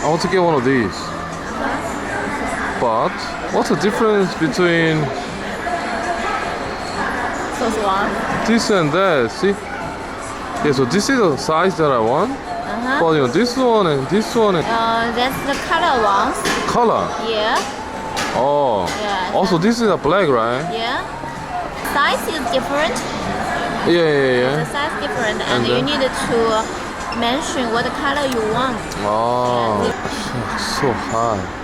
I want to get one of these. But what's the difference between this and that? See? Yeah, so this is the size that I want. Uh -huh. But you know, this one and this one. And uh, that's the color ones. Color? Yeah. Oh. Yeah. Also, this is a black, right? Yeah. Size is different. Yeah, yeah, yeah. The yeah. size different, and, And you need to mention what color you want. Oh, so high.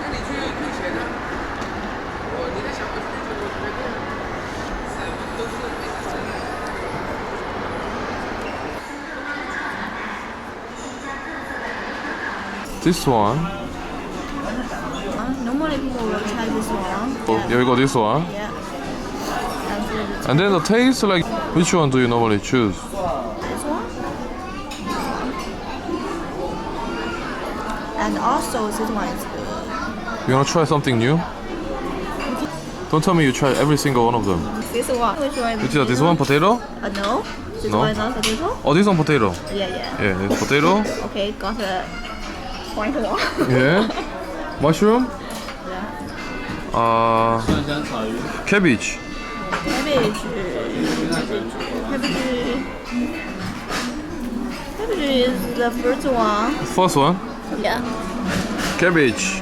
This one. Normally people will try this one. Oh, here we go. This one. Yeah. And And then the taste, like, which one do you normally choose? this one. And also this one is good. You wanna try something new? Don't tell me you try every single one of them. This one. Which one? Which is this one potato? Uh, no. This No? one is not potato. Oh, this one potato. Yeah, yeah. Yeah, it's potato. Okay, got a point one. Yeah. Mushroom? Yeah. Uh, cabbage. Cabbage. Cabbage. Cabbage is the first one. First one? Yeah. Cabbage.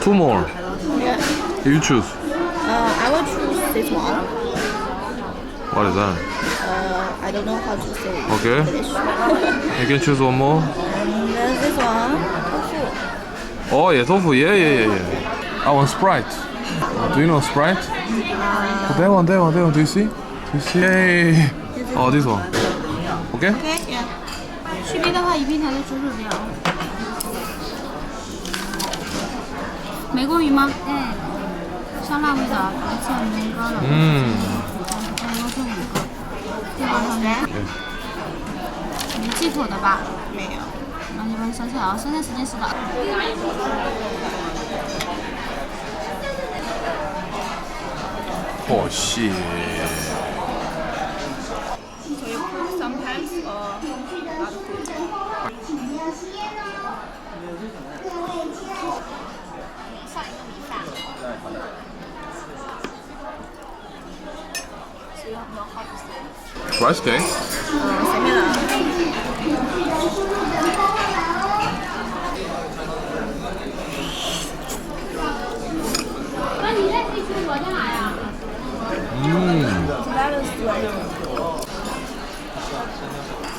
Two more. Yeah. You choose. Uh, I will choose this one. What is that? Uh, I don't know how to say. Okay. you can choose one more. And this one. Tofu. Oh yeah, tofu. Yeah, yeah, yeah, yeah. I want Sprite. Do you know Sprite? Oh, that one, that one, that one. Do you see? Do you see? Yay. Oh, this one. Okay. Okay, yeah. 区别的话，一平台的九九六。美国鱼吗？嗯。香辣味的，而且年糕的。嗯。还有这五个，对吧？上面。没忌口的吧？没有。那你帮你想起来啊，生产时间是的。 Oh shit. So you That is like